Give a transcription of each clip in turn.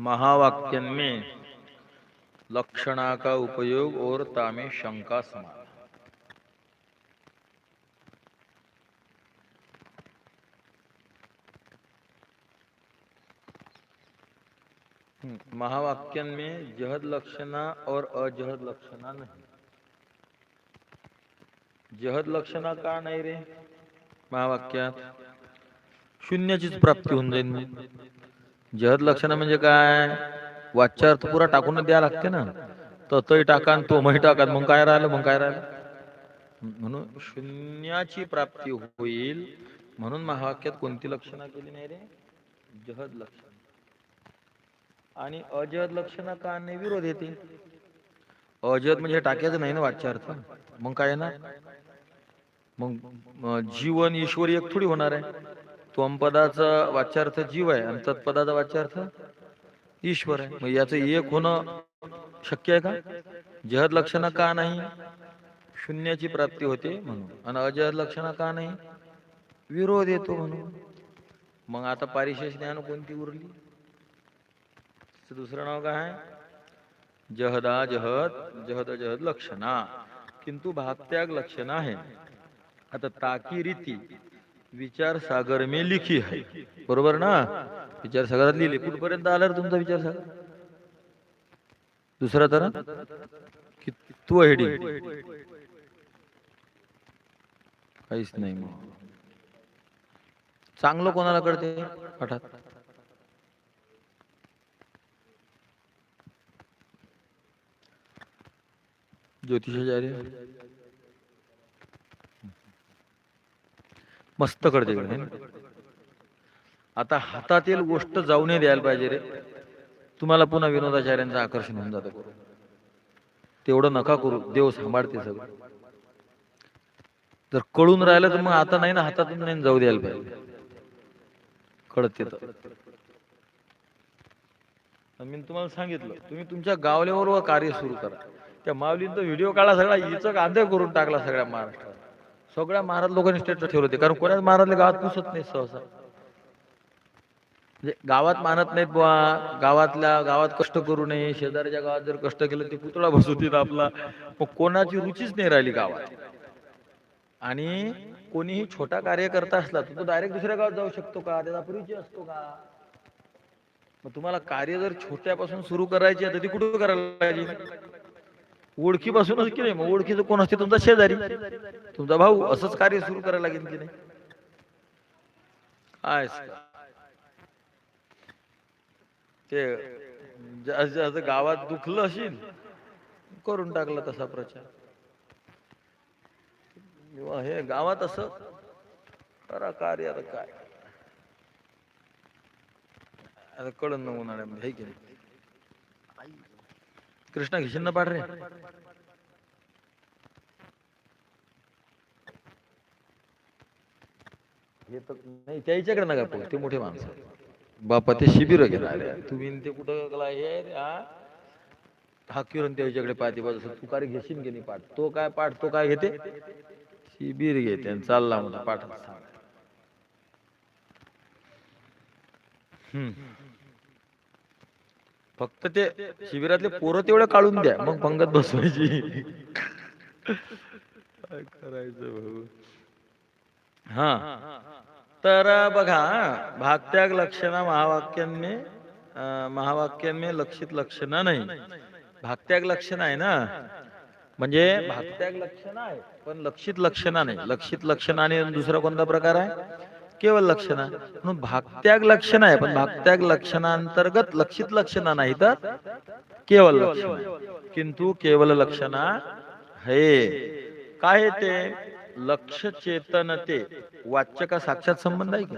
महावाक्यन में लक्षणा का उपयोग और तामे शंका समान। हम्म, महावाक्यन में जहद लक्षणा और अजहद लक्षणा नहीं। जहद लक्षणा का नाही रे? महावाक्यात। शून्याचीच प्राप्ती होऊन जाईल मग. जहद लक्षणं म्हणजे काय? वाच्यार्थ पुरा टाकून द्या लागते ना. ततही टाका तो मही टाका. मग काय राहिलं? मग काय राहिलं? म्हणून शून्याची प्राप्ती होईल म्हणून महावाक्यात कोणती लक्षणं केली नाही रे? जहद लक्षण. आणि अजहद लक्षणा का नाही? विरोध येते. अजहद म्हणजे टाक्याचं नाही ना वाच्यार्थ. मग काय ना मग जीवन ईश्वर एक थोडी होणार आहे. त्वमपदाचा वाच्यार्थ जीव आहे. आणि तत्पदाचा वाच्यार्थ ईश्वर आहे. मग याचं एक होणं शक्य आहे का? जहद लक्षणा का नाही? शून्याची प्राप्ती होते म्हणून. आणि अजहद लक्षणा का नाही? विरोध येतो म्हणून. मग आता पारिशेष ज्ञान कोणती उरली? दुसरं नाव काय आहे? जहदा जहद जहद जहद लक्षणा. किंतु भागत्याग लक्षणं आहे आता ताकी रीती विचार सागर में लिखी आहे. बरोबर ना? विचार सागरात लिहिले कुठपर्यंत आला तुमचा विचार सागर दुसरा तर? कि तू हेडी काहीच नाही मग. चांगलं कोणाला कळते? पाठात. ज्योतिषाचार्य. मस्त कळते ना? आता हातातील गोष्ट जाऊ नये द्यायला पाहिजे रे. तुम्हाला पुन्हा विनोदाचार्यांचं आकर्षण होऊन जातं. तेवढं नका करू. देव सांभाळते सगळं. जर कळून राहिलं तर मग आता नाही ना हातातून नाही जाऊ द्यायला पाहिजे. कळते मी तुम्हाला सांगितलं तुम्ही तुमच्या गावल्यावर कार्य सुरू करा. त्या माऊलींचा व्हिडिओ काढला सगळा हिचं कांदे करून टाकला सगळ्या महाराष्ट्रात. सगळ्या महाराज लोकांनी स्टेटला ठेवलं होते. कारण कोणाच महाराजला गावात पुसत नाही सहसा. म्हणजे गावात मानत नाहीत बुवा. गावातल्या गावात कष्ट करू नये. शेजारच्या गावात जर कष्ट केलं ते पुतळा बसवतील आपला. मग कोणाची रुचीच नाही राहिली गावात. आणि कोणीही छोटा कार्यकर्ता असला तर तो डायरेक्ट दुसऱ्या गावात जाऊ शकतो का? त्याचा परिचय असतो का? मग तुम्हाला कार्य जर छोट्यापासून सुरू करायचे तर ती कुठं करायला पाहिजे? ओळखीपासूनच की नाही मग ओळखीचं कोण असते? तुमचा शेजारी. तुमचा भाऊ. असंच कार्य सुरू करायला लागेल की नाही? काय ते जास्त गावात दुखलं असेल करून टाकला तसा प्रचार. किंवा हे गावात असं करा कार्य आता काय? आता कळण ना उन्हाळ्यामध्ये हे की नाही कृष्णा घेशील ना पाठ रे तर नाही त्याच्याकडे नका पाहू ते मोठे माणसं. बापा ते शिबिर घेणार तुम्ही न ते कुठं हे रे, हा किरण त्याच्याकडे पाहते बाजू तू काय घेशील की नाही पाठ तो काय पाठ तो काय घेते? शिबिर घेते चालला म्हणतो पाठ हम्म. फक्त ते शिबिरातले पोरं तेवढे काढून द्या. मग पंगत बसवायची. काय करायचं भाऊ? हा. तर बघा भागत्याग लक्षणा महावाक्यांनी महावाक्यांनी लक्षित लक्षण नाही. भागत्याग लक्षण आहे ना? म्हणजे भागत्याग लक्षण आहे पण लक्षित लक्षणा नाही. लक्षित लक्षण आणि दुसरा कोणता प्रकार आहे? केवळ लक्षणा. म्हणून भागत्याग लक्षण आहे पण भागत्याग लक्षणांतर्गत लक्षित लक्षणा नाही तर केवळ लक्षण. किंतु केवळ लक्षणा हे. काय आहे ते? लक्ष चेतनते वाच्य का साक्षात संबंध आहे की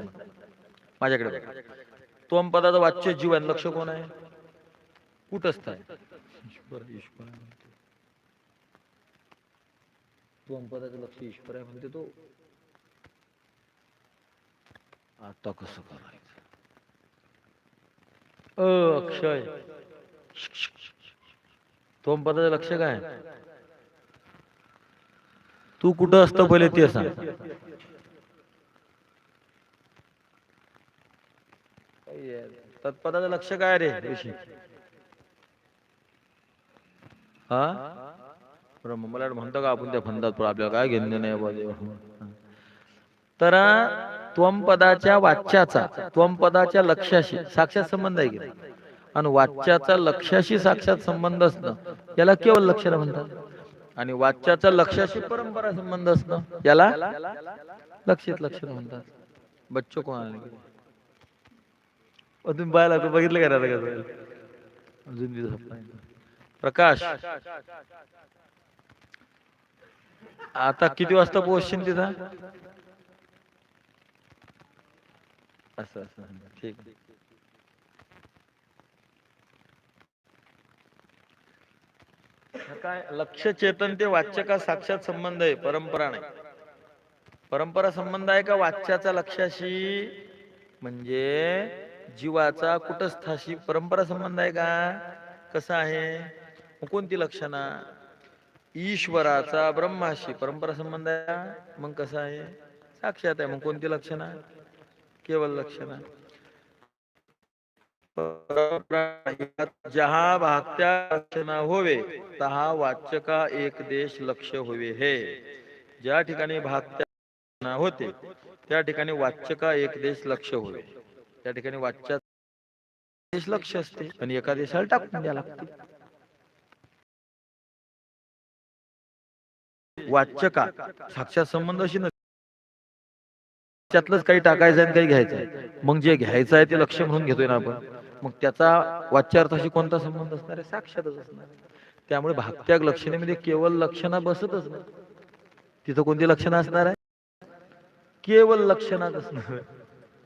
माझ्याकडे तोम पदाचं वाच्य जीवन लक्ष कोण आहे? कुठस्थ आहे. ईश्वर ईश्वर पदाचं लक्ष ईश्वर आहे म्हणते तो. आता कसं करायचं? अ अक्षय. त्वम पदाचं लक्ष काय? तू कुठं असतं पहिले ते सांग. तत्पदाचं लक्ष काय रे ऋषी? हा? ब्रह्म मला म्हणतो का आपण त्या फंदात पण आपल्याला काय घेणं नाही. तर त्वमपदाच्या वाच्याचा त्वमपदाच्या लक्षाशी लक्ष्याशी साक्षात संबंध आहे की नाही? आणि वाच्याचा लक्ष्याशी साक्षात संबंध असणं याला केवळ लक्षण म्हणतात. आणि वाच्याचा लक्ष्याशी परंपरा संबंध असणं याला लक्षित लक्षण म्हणतात. बच्चो कोणाला अजून बायला तू बघितलं का राहिलं का अजून प्रकाश. आता किती वाजता पोहोचशील तिथं? असं असं ठीक आहे. काय लक्ष चेतन ते वाच्य का साक्षात संबंध आहे? परंपरा नाही. परंपरा संबंध आहे का वाच्याचा लक्षाशी? म्हणजे जीवाचा कुटस्थाशी. परंपरा संबंध आहे का? कसा आहे? मग कोणती लक्षणा? ईश्वराचा ब्रह्माशी. परंपरा संबंध आहे मग कसा आहे? साक्षात आहे. मग कोणती लक्षणा? केवल लक्षण आहे जहा भागत्या लक्षणा होवे तहा वाचका एक देश लक्ष होवे हे. ज्या ठिकाणी भागत्या होते त्या ठिकाणी वाचका एक देश लक्ष होवे. त्या ठिकाणी वाच्या देश लक्ष असते आणि एका देशाला टाकून द्या लागते. वाचका साक्षात संबंध अशी नसते. त्यातलंच काही टाकायचं आणि काही घ्यायचं आहे. मग जे घ्यायचं आहे ते लक्ष म्हणून घेतोय ना आपण. मग त्याचा वाच्यार्थाशी कोणता संबंध असणार आहे? साक्षातच असणार आहे. त्यामुळे भागत्याग लक्षणेमध्ये केवळ लक्षणा बसतच नाही. तिथं कोणती लक्षणं असणार आहे? केवळ लक्षणात असणार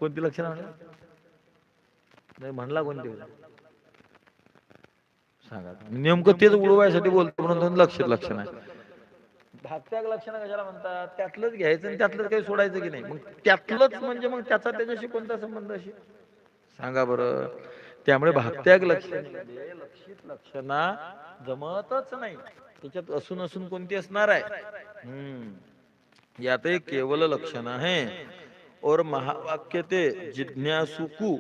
कोणती लक्षणं नाही म्हणला कोणती? सांगा. नेमकं तेच उडवायसाठी बोलतो म्हणून लक्ष लक्षण आहे. भागत्याग लक्षण कशाला म्हणतात? त्यातलंच घ्यायचं आणि त्यातलंच काही सोडायचं की नाही? मग त्यातलंच म्हणजे मग त्याचा त्याच्याशी कोणता संबंध अशी सांगा बरं. त्यामुळे भागत्याग लक्षण. लक्षित लक्षणा. जमतच नाही. त्याच्यात असून असून कोणती असणार आहे? हम्म. यात एक केवल लक्षण आहे और महावाक्य ते जिज्ञासुकु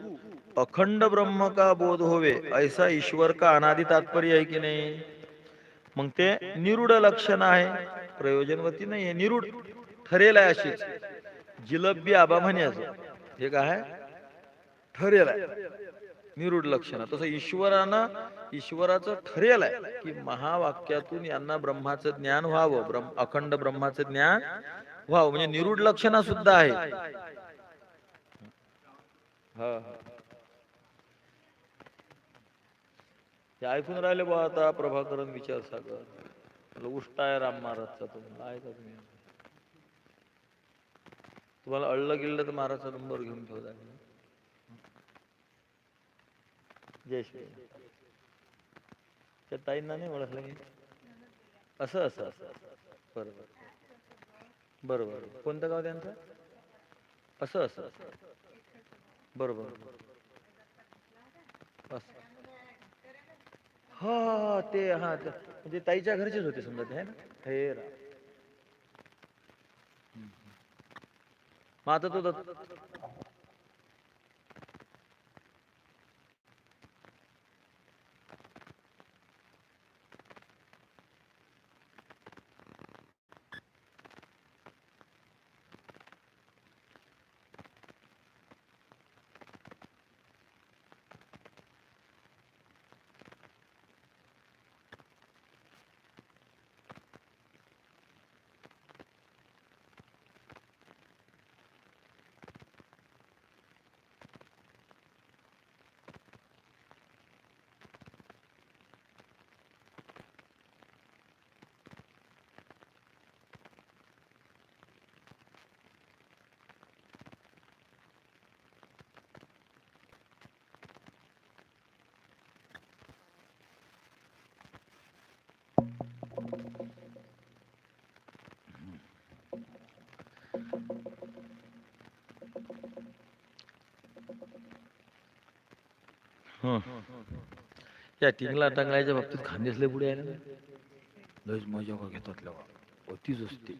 अखंड ब्रह्म का बोध होवे ऐसा ईश्वर का अनादि तात्पर्य आहे की नाही? मग ते निरूढ लक्षण आहे. प्रयोजनवती नाही आहे निरूढ ठरेल आहे अशीच. जिलबी आबा म्हणायचं हे काय ठरेल आहे. निरूढ लक्षण. तसं ईश्वरानं ईश्वराचं ठरेल आहे की महावाक्यातून यांना ब्रह्माचं ज्ञान व्हावं. ब्रह्म अखंड ब्रह्माचं ज्ञान व्हावं. म्हणजे निरूढ लक्षणा सुद्धा आहे. हा हा. ऐकून राहिले बा आता प्रभाकरण विचार सागर उष्टाय उष्टा आहे राम महाराजचा तुम्हाला. आहे का तुम्ही? तुम्हाला अळलं गिळलं तर महाराजचा नंबर घेऊन ठेवला जय श्री त्या ताईंना नाही ओळखलं मी. असं असं असं असं बरोबर बरोबर कोणतं गाव त्यांचं? असं असं असं. बरोबर असं. हा हा, हा ते. हा म्हणजे ताईच्या घरचेच होते समजा ते ना? हे रा. मग आता तो हं. या टिंगला टांगल्याच्या बाबतीत खांदेसले पुढे आहे ना. लयच मजा का घेतात लवा असते.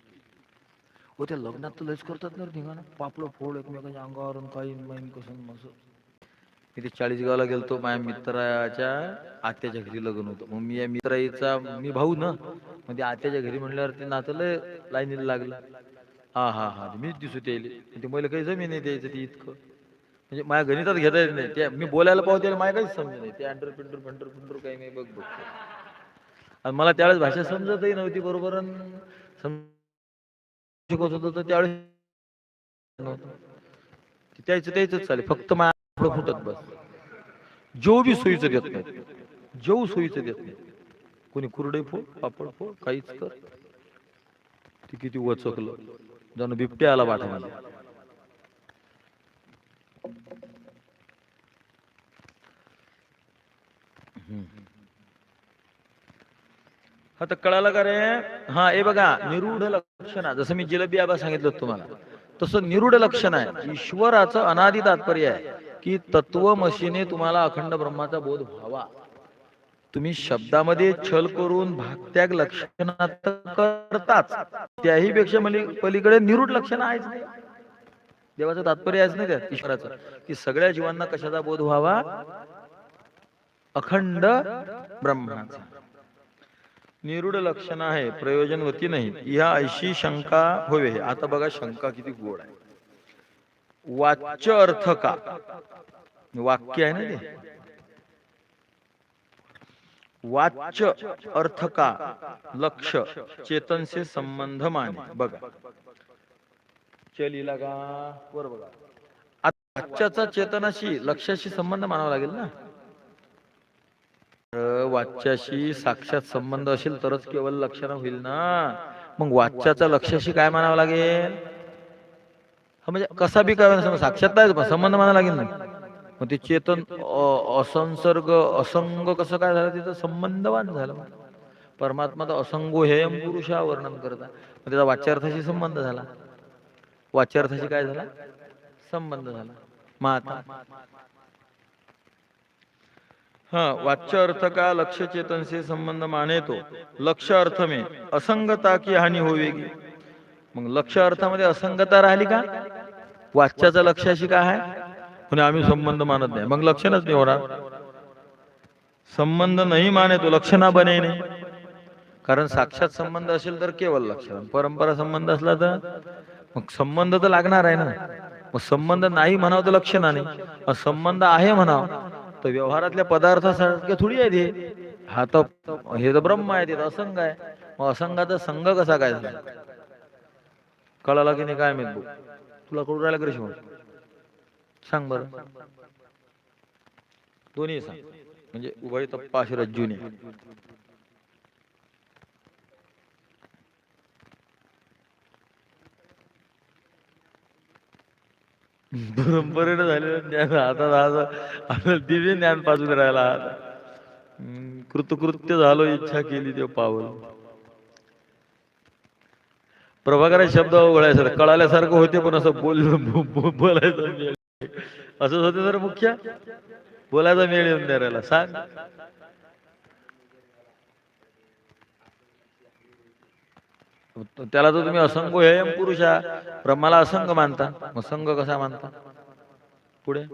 हो त्या लग्नात तर लयच करतात ना रे धिंगाणा पापलं फोड एकमेकांच्या अंगावरून काही माहीन कसं मसं. मी ते चाळीसगावला गेलतो माझ्या मित्राच्या आत्याच्या घरी लग्न होतं. मग मी या मित्राईचा मी भाऊ ना. मग ते आत्याच्या घरी म्हटल्यावर ते नातं लय लाईनीला लागलं. हा हा हा. म्हणजे मीच दिसू त्याले ते म्हणजे मला काही जमीन नाही द्यायचं ती इतकं. म्हणजे माझ्या गणितात घेता येत नाही. ते मी बोलायला पाहू त्याला माझ्या काहीच समजत नाही. ते अंडर पिंटर फंटर फंटर काही नाही. बघ बघ. आणि मला त्यावेळेस भाषा समजतही नव्हती बरोबर? अन शिकवत होतो तर त्यावेळेस नव्हतं. ते त्याचं त्याच चालेल फक्त माझ्या फुटत बस. जेव बी सोयीचं देत नाही. जेव सोयीचं देत नाही. कोणी कुरडे फोड पापड फोड काहीच कर. ते किती वचकलं. जाऊन बिबट्या आला पाठवला हा तर कळालं का रे? हा हे बघा निरूढ लक्षण. जसं मी जिलेबी आबा सांगितलं होतं तुम्हाला तसं निरूढ लक्षण आहे. ईश्वराचं अनादि तात्पर्य आहे की तत्व मशीने तुम्हाला अखंड ब्रह्माचा बोध व्हावा. तुम्ही शब्दामध्ये छल करून भागत्याग लक्षणात करताच त्याही पेक्षा पलीकडे निरूढ लक्षण आहेच नाही. देवाचं तात्पर्य आहेच नाही त्यात ईश्वराचं की सगळ्या जीवांना कशाचा बोध व्हावा? अखंड ब्रह्माचा. निरूढ लक्षण आहे प्रयोजनवती नाही ह्या अशी शंका होवे. आता बघा शंका किती गोड आहे. वाच्य अर्थ का? वाक्य आहे ना ते? वाच्य अर्थ का लक्ष चेतन से संबंध माने बघा. चलीला लगा वर बघा. वाच्याचा चेतनाशी लक्षाशी संबंध मानावा लागेल ना? तर वाच्याशी साक्षात संबंध असेल तरच केवळ लक्षण होईल ना. मग वाच्याचा लक्षाशी काय मानावं लागेल? म्हणजे कसा बी काय साक्षात संबंध मानावा लागेल ना. मग ते चेतन असंसर्ग असंग कसं काय झालं त्याचा संबंधवान झालं परमात्मा परमात्माचा असंगो हेयम पुरुषा वर्णन करता मग त्याचा वाच्यार्थाशी संबंध झाला. वाच्यार्थाशी काय झाला? संबंध झाला. महात्मा हा वाच्य अर्थ का लक्ष चेतन से संबंध माने तो? लक्ष अर्थ में. असंगता की हानी होवेगी. मग लक्ष अर्थामध्ये असंगता राहिली का? वाच्याचा लक्षाशी काय आहे? म्हणजे आम्ही संबंध मानत नाही. मग लक्षणच नाही होणार. संबंध नाही माने तो लक्षणा बने नाही. कारण साक्षात संबंध असेल तर केवळ लक्षण. परंपरा संबंध असला तर मग संबंध तर लागणार आहे ना. मग संबंध नाही म्हणावं तर लक्षणा नाही संबंध आहे म्हणावं तर व्यवहारातल्या पदार्थासारखे थोडी आहे ते हा तर हे तर ब्रह्म आहे ते तर असंग आहे. मग असंगाचा संघ कसा काय झाला? कळाला की नाही काय मी तुला कळू राहिला कृष्ण सांग बर. दोन्ही सांग. म्हणजे उभय तपाश रज्जूने परंपरेनं झालेलं ज्ञान. आता आता आपल्याला दिव्य ज्ञान पाजून राहिला. कृतकृत्य झालो इच्छा केली ते पावल. प्रभाकरा शब्द ओळायसारखं कळाल्यासारखं होते पण असं बोल बोलायचं असंच होते तर मुख्य? बोलायचा मेळ येऊन द्यायला सांग. त्याला तर तुम्ही असंघ हे पुरुषा ब्रह्माला असंघ मानता. मग संघ कसा मानता? पुढे?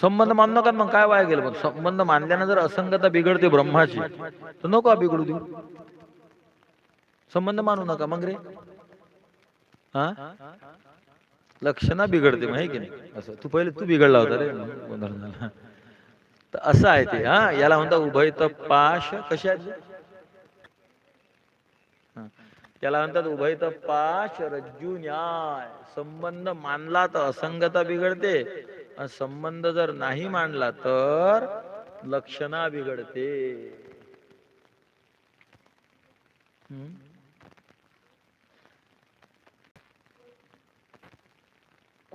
संबंध मानू नका मग काय वाया गेलं? मग संबंध मानल्यानं जर असंगता बिघडते ब्रह्माची तर नको बिघडू देऊ. संबंध मानू नका मग रे. हा? लक्षणा बिघडते माहिती की नाही? असं. तू पहिले तू बिघडला होता रे. गोंधळ तर असं आहे ते हा? याला म्हणतात उभय पाश. कशा त्याला म्हणतात उभय पाश रज्जू न्याय. संबंध मानला तर असंगता बिघडते. आणि संबंध जर नाही मानला तर लक्षणा बिघडते.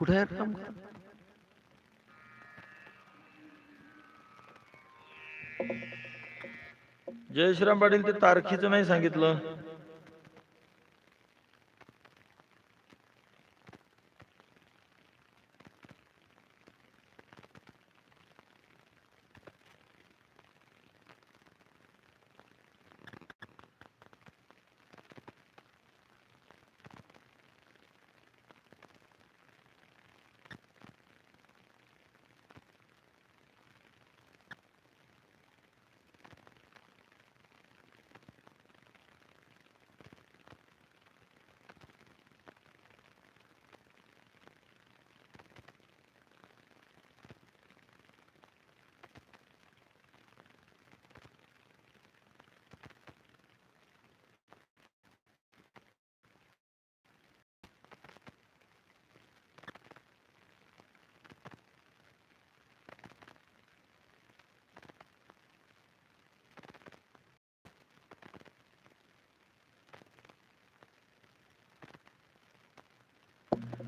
कुठे आहे राम? जयश्राम पाटील ते तारखेचं नाही सांगितलं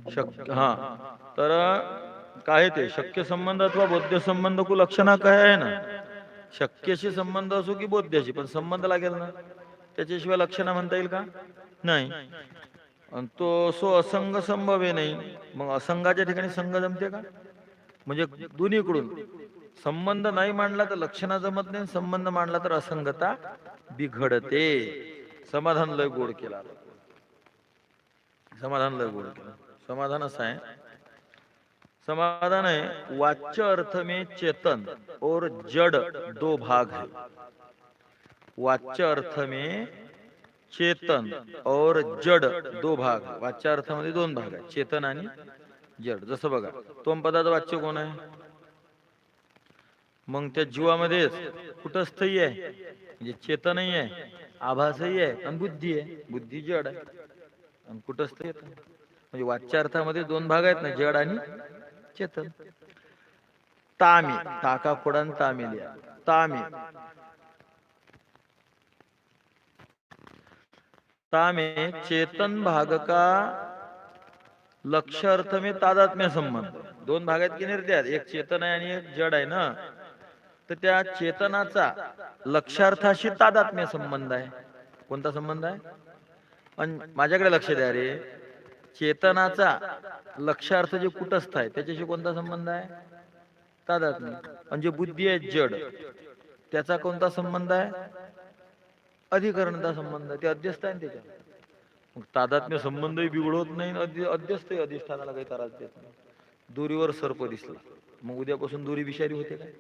शक्य हा. तर काय ते शक्य संबंध अथवा बौद्ध संबंध कु लक्षणा काय आहे ना? शक्यशी संबंध असो की बोध्याशी पण संबंध लागेल ना? त्याच्याशिवाय लक्षणा म्हणता येईल का? नाही. आणि तो सो असंग संभव आहे नाही. मग असंगाच्या ठिकाणी संघ जमते का? म्हणजे दोन्हीकडून. संबंध नाही मांडला तर लक्षणा जमत नाही संबंध मांडला तर असंगता बिघडते. समाधान लय गोड केला समाधान लय गोड केला. समाधान असं आहे. समाधान है वाच्य अर्थ में चेतन और जड़ दो भाग है. वाच्य अर्थ में चेतन और जड दो भाग वाच्य अर्थामध्ये दोन भाग आहे चेतन आणि जड. जसं बघा तोम पदाचं वाच्य कोण आहे? मग त्या जीवामध्येच कुटस्थही आहे म्हणजे चेतनही आहे आभासही आहे आणि बुद्धी आहे. बुद्धी जड आहे आणि कुटस्थ येत म्हणजे वाच्य अर्थामध्ये दोन भाग आहेत ना जड आणि चेतन. तामी टाका फोडान तामी लिहा. तामी. तामे चेतन भाग का लक्ष अर्थ में तादात्म्य संबंध. दोन भागात की निर्द्यात एक चेतन आहे आणि एक जड आहे ना? तर त्या चेतनाचा लक्षार्थाशी तादात्म्य संबंध आहे. कोणता संबंध आहे? पण माझ्याकडे लक्ष द्या रे. चेतनाचा लक्षार्थ जे कुटस्थ आहे त्याच्याशी कोणता संबंध आहे? तादात्म्य. म्हणजे बुद्धी आहे जड. त्याचा कोणता संबंध आहे? अधिकरणचा संबंध. आहे. ते अध्यस्त आहे ना त्याच्या मग तादात्म्य संबंधही बिघडवत नाही आणि अध्यस्तही अधिष्ठानाला काही त्रास देत नाही. दोरीवर सर्प दिसला. मग उद्यापासून दोरी विषारी होते काय?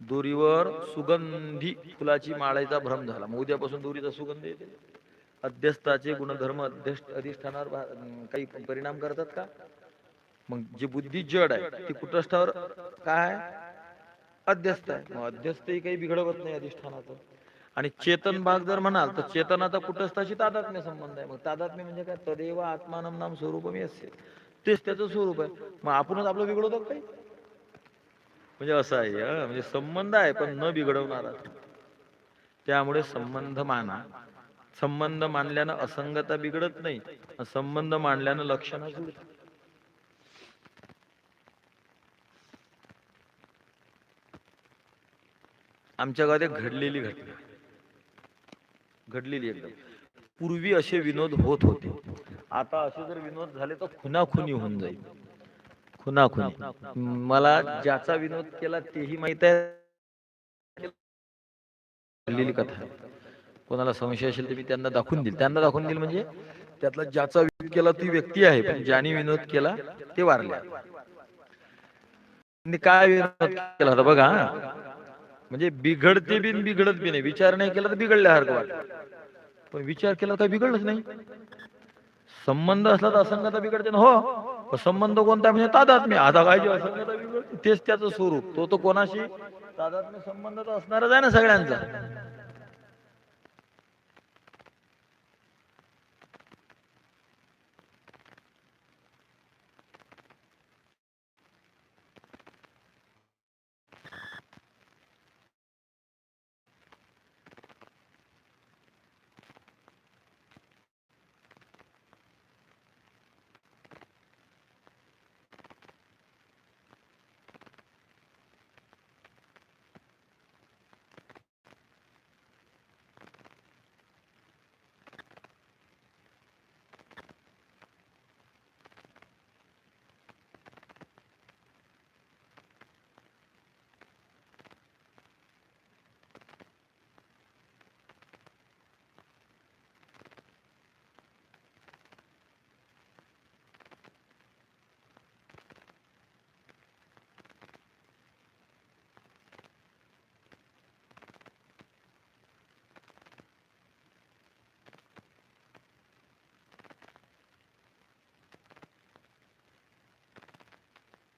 दोरीवर सुगंधी फुलाची माळायचा भ्रम झाला. मग उद्यापासून दोरीचा सुगंध येते. अध्यस्थाचे गुणधर्म अधिष्ठानावर काही परिणाम करतात का? मग जी बुद्धी जड आहे ती कुटस्थावर काय अध्यस्त आहे. मग अध्यस्तही काही बिघडवत नाही अधिष्ठानाचं. आणि चेतन भाग जर म्हणाल तर चेतनाचा कुटस्थाशी तादात्म्य संबंध आहे. मग तादात्म्य म्हणजे काय? तदेव आत्मानम नाम स्वरूप मी असते तेच त्याचं स्वरूप आहे. मग आपणच आपलं बिघडवतो काही? म्हणजे असं आहे म्हणजे संबंध आहे पण न बिघडवणारा. त्यामुळे संबंध माना. संबंध मानल्यानं असंगता बिघडत नाही संबंध मानल्यानं लक्षणं जुळतात. आमच्या गावात एक घडलेली घटना. घडलेली एकदम. पूर्वी असे विनोद होत होते. आता असे जर विनोद झाले तर खुनाखुनी होऊन जाईल. खुनाखुनी. मला ज्याचा विनोद केला तेही माहीत आहे. घडलेली कथा. कोणाला संशय असेल तर मी त्यांना दाखवून देईल. त्यांना दाखवून देईल म्हणजे त्यातला ज्याचा विनोद केला ती व्यक्ती आहे पण ज्याने विनोद केला ते वारले त्यांनी काय विनोद केला होता बघा म्हणजे बिघडते बिन बिघडत बी नाही. विचार नाही केला तर बिघडल्यासारखं वाटत पण विचार केला तर बिघडलंच नाही. संबंध असला तर असंगता बिघडते ना हो. संबंध कोणता आहे? म्हणजे तादात्म्य. आता काय जे असंगता बिघडते तेच त्याचं स्वरूप. तो तो कोणाशी तादात्म्य संबंध तर असणारच आहे ना सगळ्यांचा.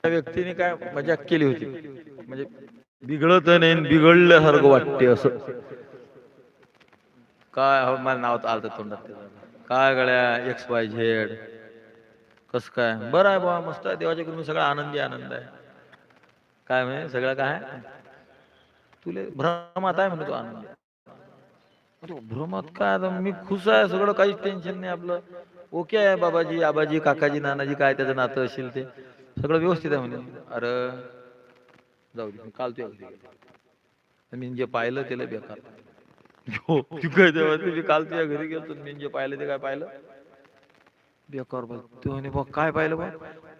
त्या व्यक्तीने काय मजाक केली होती? म्हणजे बिघडत नाही बिघडल्यासारखं वाटते असं. काय हो मला नाव तर आलं तोंडात. काय गळ्या एक्स वाय झेड कस काय? बरं आहे बाबा मस्त आहे. देवाच्या कृपे सगळा आनंदी आनंद आहे. काय म्हणे सगळं काय? आहे? तुले भ्रमात आहे म्हणे तो आनंद. भ्रमात काय आता? मी खुश आहे सगळं काहीच टेन्शन नाही आपलं. ओके आहे बाबाजी आबाजी काकाजी नानाजी काय त्याचं नातं असेल ते. सगळं व्यवस्थित आहे म्हणे. अरे जाऊ दे काल तू घरी मी जे पाहिलं त्याला बेकार. हो काय मी काल तुझ्या घरी गेलो मी जे पाहिलं ते काय पाहिलं? बेकार बघ तू म्हणे बघ काय पाहिलं बघ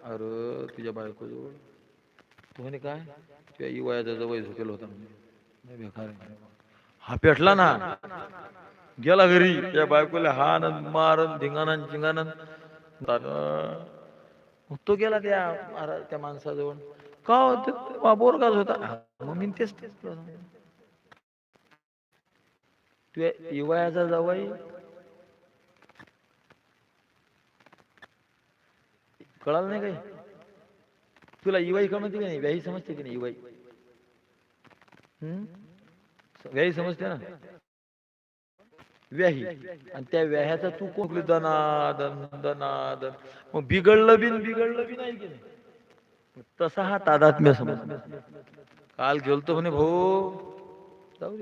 अरे तुझ्या बायको जवळ तू म्हणे काय? तुझ्या ई वयाचा जवळ झोपेल होता म्हणजे नाही बेकार हा पेटला ना. गेला घरी त्या बायकोला हा आनंद मारन धिंगानन चिंगानन तो गेला त्या त्या माणसाजवळ. का होत ते- होता. मग मी तेच तेच युवायाचा सांगितलं. कळालं नाही काही? तुला इवाई कळते की नाही? व्याही समजते की नाही इवाई हम्म? व्याही समजते ना? व्याही. आणि त्या व्याह्याचा तू कोण दनादन दनादन. मग बिघडलं बिन बिघडलं बी नाही की नाही? तसा हा तादात्म्य समज. काल गेलतो म्हणे भाऊ जाऊ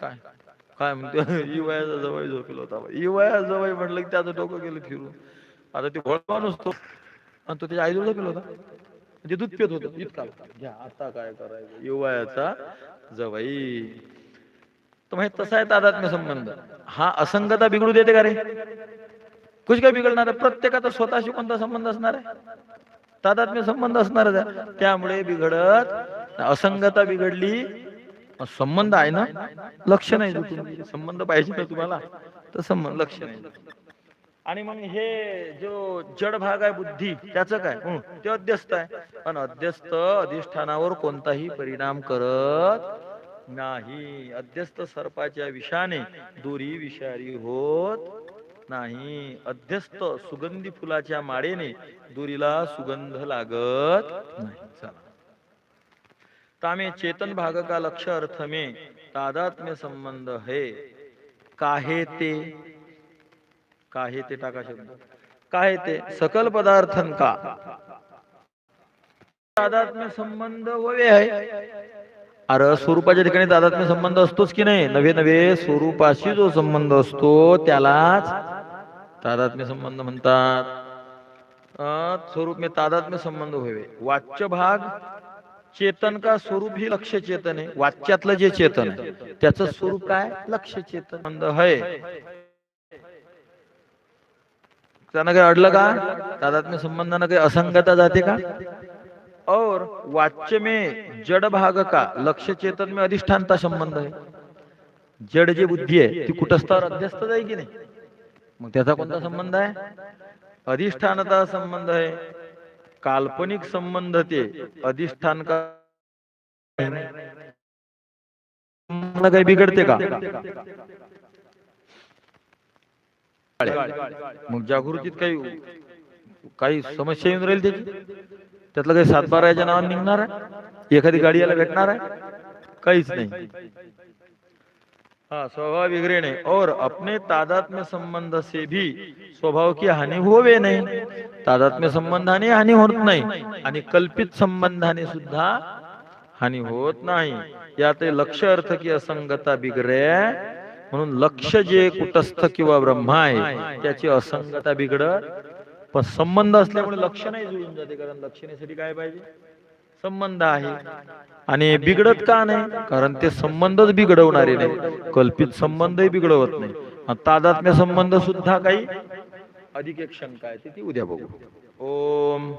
काय. काय म्हणतो? इवयाचा जवळ झोपेल होता इवया जवळ म्हटलं की त्याचं डोकं गेलं फिरून. आता ते भोळ माणूस तो आणि तो त्याच्या आईजवळ झोपेल होता. म्हणजे दूध पित होता. इतका. घ्या आता काय करायचं? युवयाचा जवाई तो म्हणजे तसा आहे तादात्म्य संबंध. हा असंगता बिघडू देते का रे? कुछ काय बिघडणार आहे? प्रत्येकाचा स्वतःशी कोणता संबंध असणार आहे? तादात्म्य संबंध असणारच आहे. त्यामुळे बिघडत असंगता बिघडली संबंध आहे ना? लक्ष नाही संबंध पाहिजे ना तुम्हाला तर संबंध लक्ष नाही आणि मग हे जो जड भाग आहे बुद्धी त्याचं काय? ते अध्यस्त आहे. पण अध्यस्त अधिष्ठानावर कोणताही परिणाम करत नाही. अध्यस्त सर्पाच्या विषाने दुरी विषारी होत नाही. अध्यस्त सुगंधी फुलाच्या माळेने दुरीला सुगंध लागत नाही. चला. तामे चेतन भाग का लक्ष अर्थ में तादात्म्य संबंध है. काहे ते? काहे ते टाका शब्द. काहे ते? सकल पदार्थन का? तादात्म्य संबंध ववे आहे अरे स्वरूपाच्या ठिकाणी तादात्म्य संबंध असतोच की नाही? नवे नवे स्वरूपाशी जो संबंध असतो त्यालाच तादात्म्य संबंध म्हणतात. स्वरूप में तादात्म्य संबंध होवे. वाच्य भाग चेतन का स्वरूप ही लक्ष चेतन आहे. वाच्यातलं जे चेतन आहे त्याचं स्वरूप काय? लक्ष चेतन संबंध है त्यानं काही अडलं का? तादात्म्य संबंधानं काही असंगता जाते का? और वाच्य में जड़ भाग का लक्ष्य चेतन में अधिष्ठानता संबंध है। जड जी बुद्धी आहे ती कुटस्थावर अध्यस्त जाई की नाही। मग त्याचा कोणता संबंध आहे? अधिष्ठानता संबंध आहे। काल्पनिक संबंध ते अधिष्ठान का मला काही बिघडते का? मग जागृतीत काही काही समस्या येऊन राहील त्याची? त्यातलं काही सातबाराच्या नावाने निघणार आहे? एखादी गाडी याला भेटणार आहे? काहीच नाही. हाँ स्वभाव बिगड़े और अपने तादात्म्य संबंध से भी स्वभाव की हानी होवे नाही तादात्म्य संबंधाने हानी होत नाही आणि कल्पित संबंधाने सुद्धा हानी होत नाही. यात लक्ष अर्थ की असंगता बिगडे म्हणून लक्ष जे कुटस्थ किंवा ब्रह्मा आहे त्याची असंगता बिघडत पण संबंध असल्यामुळे लक्ष नाही जुळून जाते कारण लक्षणेसाठी काय पाहिजे? संबंध आहे. आणि बिघडत का नाही? कारण ते संबंधच बिघडवणारे नाही. कल्पित संबंधही बिघडवत नाही. तादात्म्य संबंध सुद्धा काही अधिक एक शंका आहे. ती उद्या बघू. ओम.